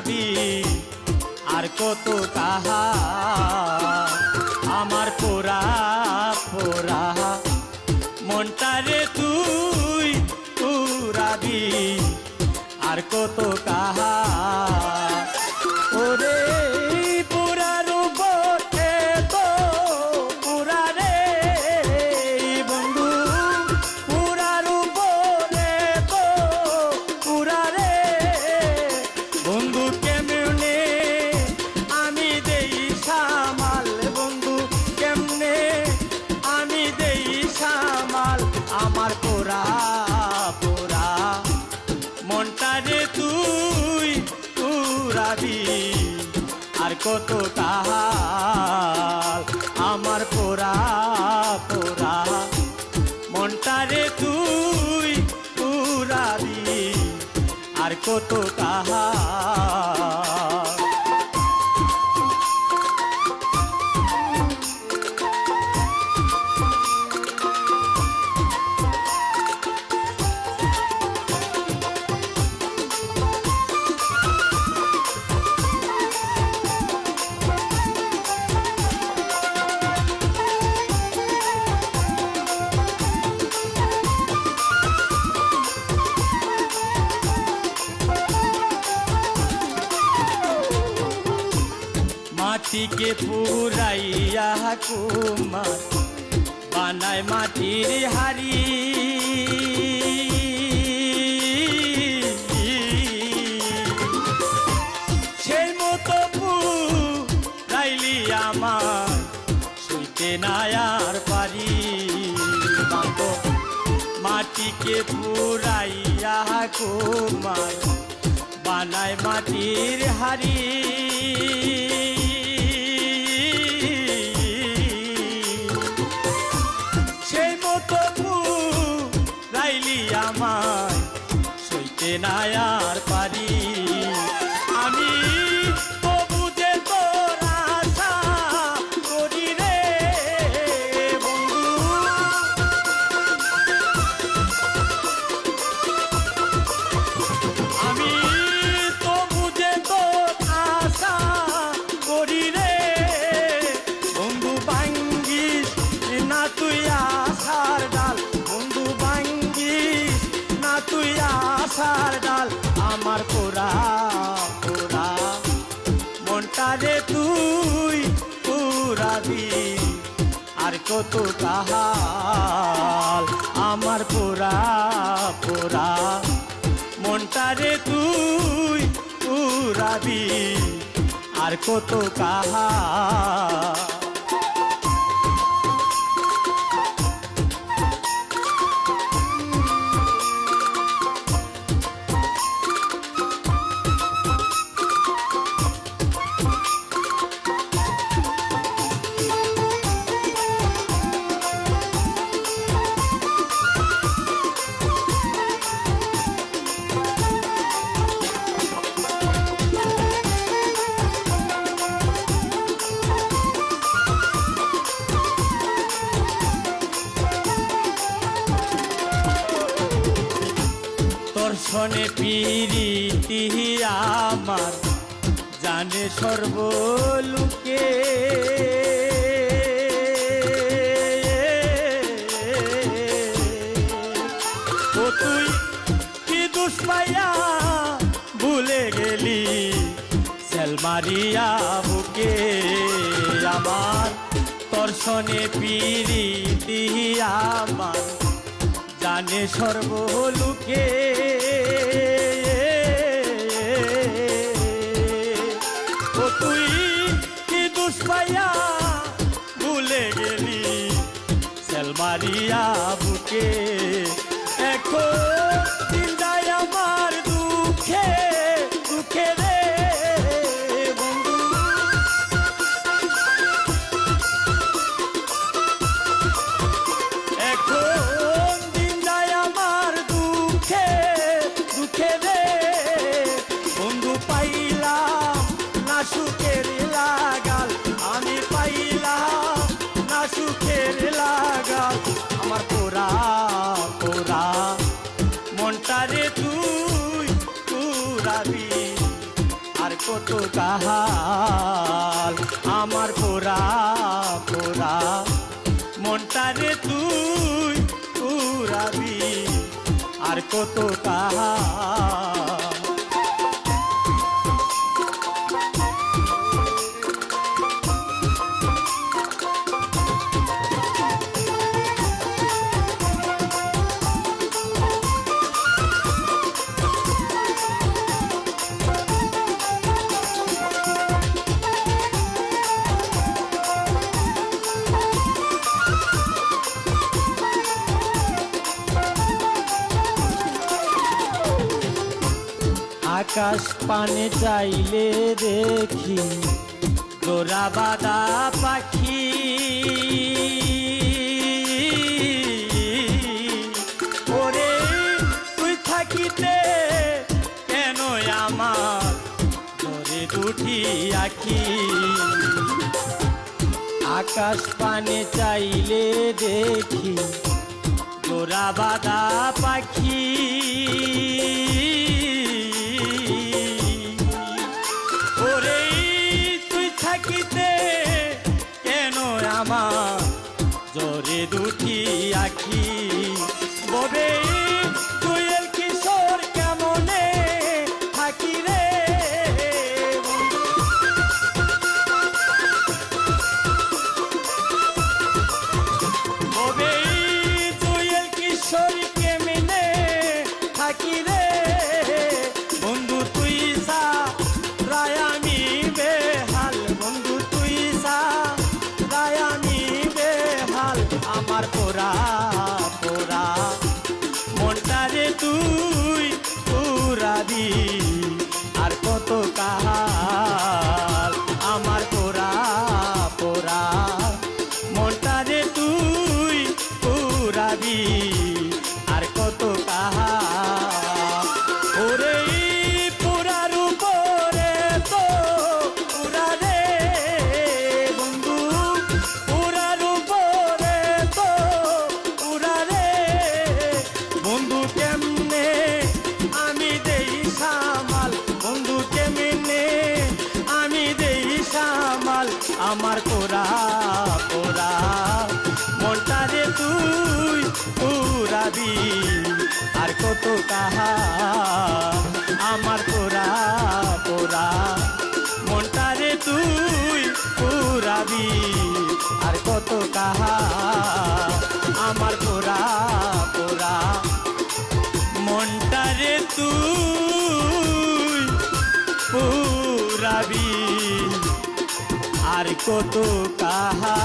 উড়াবি আর কত তাহা আমার পোড়া পোড়া। মনটারে তুই উড়াবি আর কত কাহা কত কাহাল আমার পোড়া পোড়া। মনটারে তুই পুরাবি আর কত কাহাল মাটিকে পুরাইয়া কুমার, বানায় মাটির হাড়ি। সেই মতো পুরাইলি আমার শুইতে নাই আর পারি। মাটিকে পুরাইয়া কুমার, বানায় মাটির হাড়ি। আমায় সইতে না আর পারি। আমার পোড়া পোড়া। মনটারে তুই পুরাবি আর কত কাহাল। আমার পোড়া পোড়া। মনটা রে তুই পুরাবি আর কত কাহা শনে পিরিতি আমার, জানে সর্বলোকে। ও তুই কি দুষ পাইয়া ভুলে গেলি? সেলমারিয়া বুকে আমার তোর শনে পিরিতি আমার। জানে সর্বলোকে। ও তুই কি দুষ পাইয়া ভুলে গেলি? সেলমারিয়া বুকে। এখন চিন্তায় আমার দুঃখে দুঃখে এখন কত কাহাল আমার পোড়া পোড়া। মনটারে তুই পুরাবি আর কত কাহাল। আকাশ পানে চাইলে দেখি তোরা বাদা পাখি। ওরে, তুই থাকিতে কেন আমার তোরে দুটি আখি? আকাশ পানে চাইলে দেখি তোরা বাদা পাখি। আর কত কাহাল আমার পোড়া পোরা মনটারে তুই পুরাবি। পুরাবি আর কত কাহা আমার কোরা কোরা মনটারে তুই পুরাবি, আর কত কাহা আমার কোরা কোরা মনটারে তুই পুরাবি, আর কত কাহা